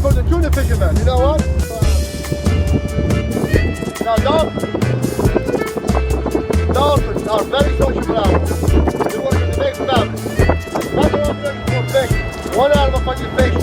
for the tuna fishermen. You know what? Now, dolphins. Dolphins are very social animals. They work in the big family. Not often for fish. One animal for your fish.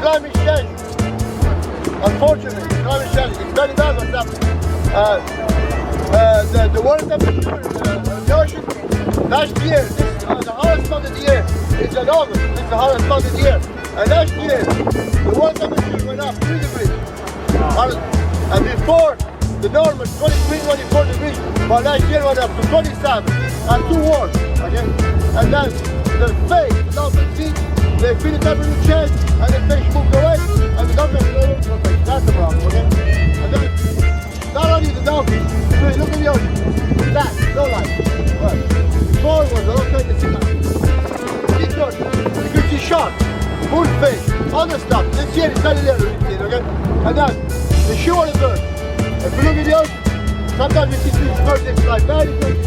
Climate change. Unfortunately, climate change is very bad what's happening. Uh, uh, the, the water temperature in the, the ocean last year, this, uh, the hottest month of the year is in August. It's the hottest month of the year. And last year, the water temperature went up 3 degrees. And before, the norm was 23, 24 degrees, but last year went up to 27 and too warm. Okay? And then the fish, the they feed it up in the chest, and the fish moved away, and the dolphin was able to. That's the problem, okay? And then, not only the dolphin, but look at the ocean. That, no life. Well, small ones are okay to see that. Keep going. You see shark, bullfish, other stuff. This year not very little, okay? And then, the shoe bird. If you look at the ocean, Sometimes you see these birds, they fly very quick.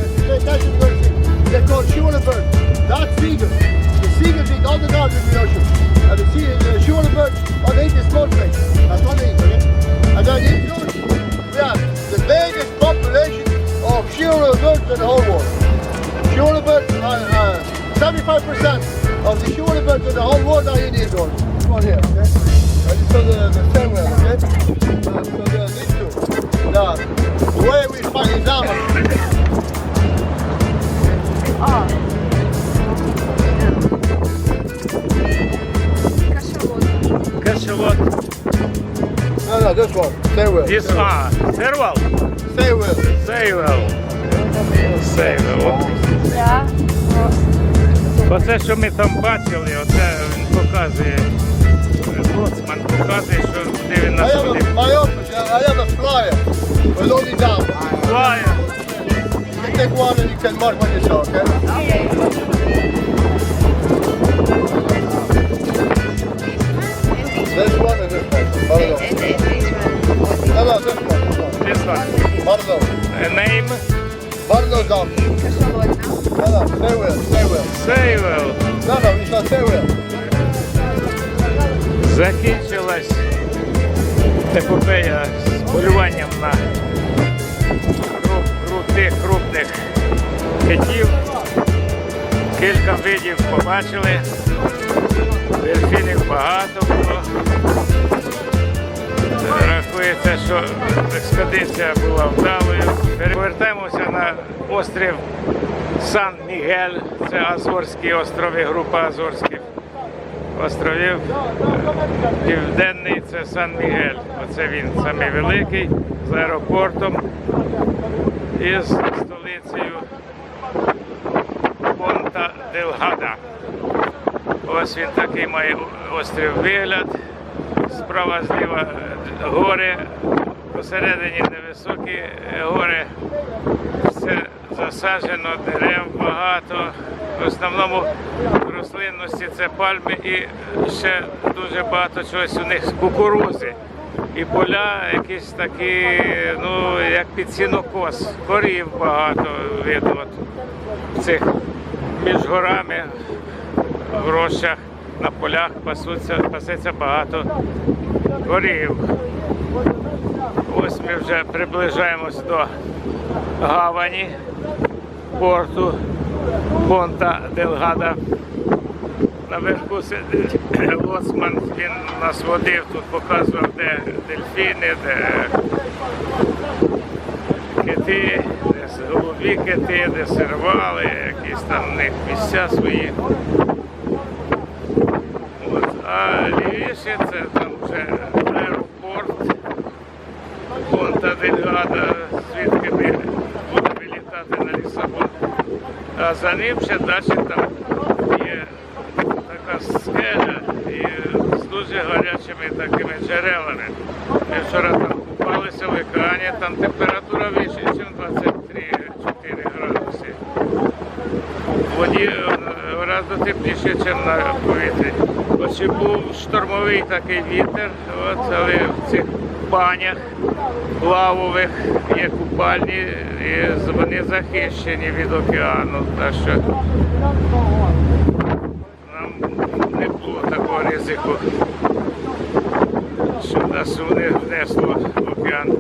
They call shoulder bird. That's eagle. Seagulls eat all the dogs in the ocean. And the, sea, the shore birds, oh, they eat the small fish. That's what they eat, okay? And then in ocean, we have the biggest population of shore birds in the whole world. Shore birds, uh, uh, 75% of the shore birds in the whole world are Indian birds. This one here, okay? And this is the, the way, okay? Uh, so the, these two. Now, the way we find example, А. Кашалот. No, no, this one, stay with. Діс, а, сервал? Stay with. Сейвел. Сейвел. Да. Оце, що ми там бачили, оце він показує. Лоцман показує, що куди він I нас have a, my office, I have a flyer with all these. Флає. You can take one and you can mark what you saw, okay? This one. Pardon. Name Pardon, Dom. No, no, stay with, stay with. Сейвел. No, no, it's not stay with. Закінчилась епопея з полюванням на кру- крутих крупних китів. Кілька видів побачили. Дельфінів багато було. Рахується, що експедиція була вдалою. Повертаємося на острів Сан-Мігель. Це Азорські острови, група Азорських островів. Південний це Сан-Мігель. Оце він самий великий з аеропортом і з столицею Понта Делгада. Ось він такий має острів вигляд. Справа зліва гори, посередині невисокі гори. Все засаджено, дерев багато. В основному рослинності це пальми і ще дуже багато чогось у них кукурузи. І поля якісь такі, ну, як під сінокос, корів багато видно от цих між горами, в рощах, на полях пасуться, пасеться багато корів. Ось ми вже приближаємось до гавані порту Понта Делгада. Наверху лоцман, він нас водив, тут показував, де дельфіни, де кити, де голубі кити, де сервали, якісь там в них місця свої. А лівіше це там вже аеропорт Понта Дельгада, звідки ми будемо вилітати на Лісабон. А за ним ще далі там є така скеля і з дуже гарячими такими джерелами. Ми вчора там купалися в океані, там температура вища, ніж 23-4 градуси. воді е, гораздо тепліше, ніж на повітрі. От був штормовий такий вітер, от, але в цих банях лавових є купальні, і вони захищені від океану. Так що нам не було такого ризику, що нас не внесло в океан.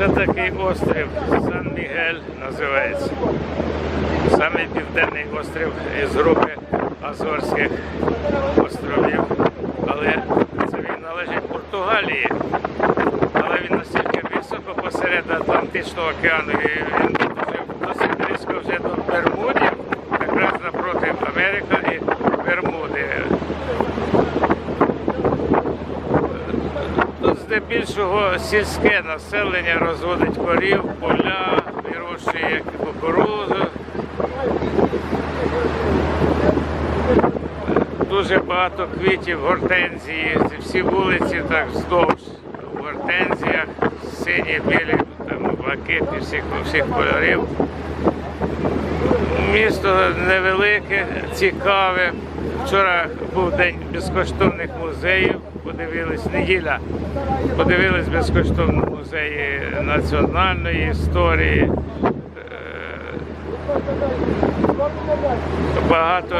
Оце такий острів Сан-Мігель називається. Самий південний острів із групи Азорських островів. Але це він належить Португалії. Але він настільки високо посеред Атлантичного океану і він досить близько вже до Бермудів, якраз напроти Америка і Бермуди. Тут здебільшого сільське населення розводить корів, поля, вирощує кукурудзу. Дуже багато квітів, гортензії, всі вулиці так вздовж в гортензіях, сині, білі, там, блакитні, всіх, всіх кольорів. Місто невелике, цікаве. Вчора був день безкоштовних музеїв, подивились, неділя, подивились безкоштовно музеї національної історії. Е, Багато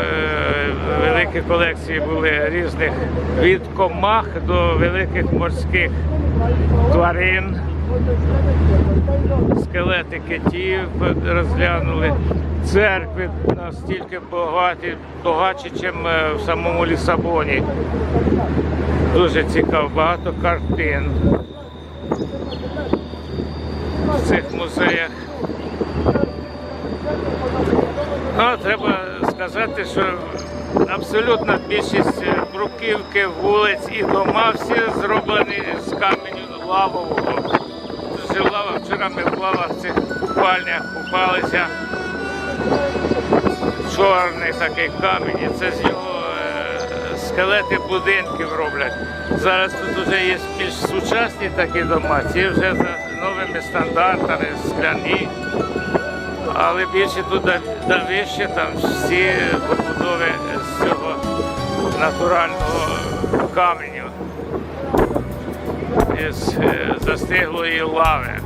великих колекцій були різних від комах до великих морських тварин скелети китів розглянули. Церкви настільки багаті, багатші, ніж в самому Лісабоні. Дуже цікаво, багато картин в цих музеях. Ну, треба сказати, що абсолютна більшість бруківки, вулиць і дома всі зроблені з каменю лавового. Лава, вчора ми в цих купальнях купалися. Чорний такий камінь, це з нього е, скелети будинків роблять. Зараз тут вже є більш сучасні такі дома, ці вже за новими стандартами, скляні. Але більше тут да вище, там всі побудови з цього натурального каменю із е, застиглої лави.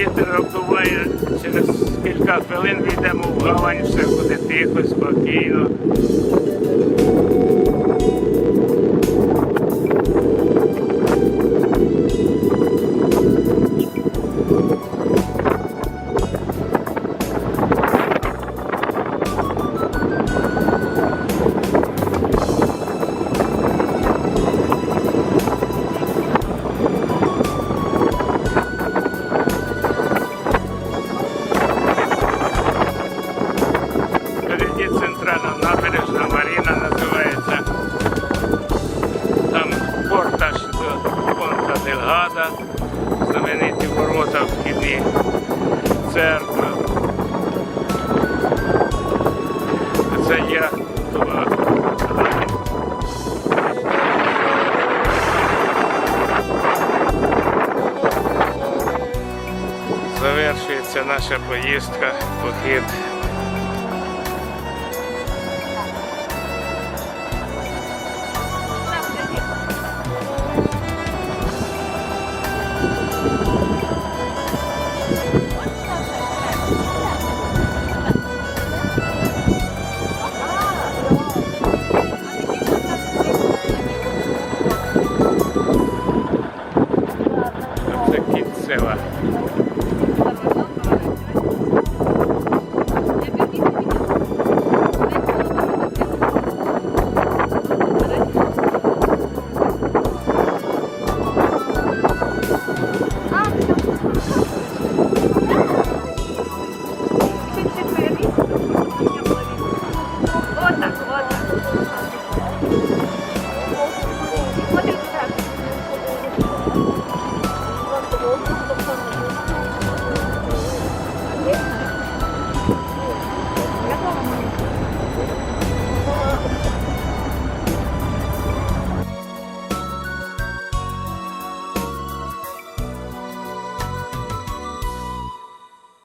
Вітер обдуває. Через кілька хвилин війдемо в гавань, все буде тихо, спокійно. Наша поїздка, похід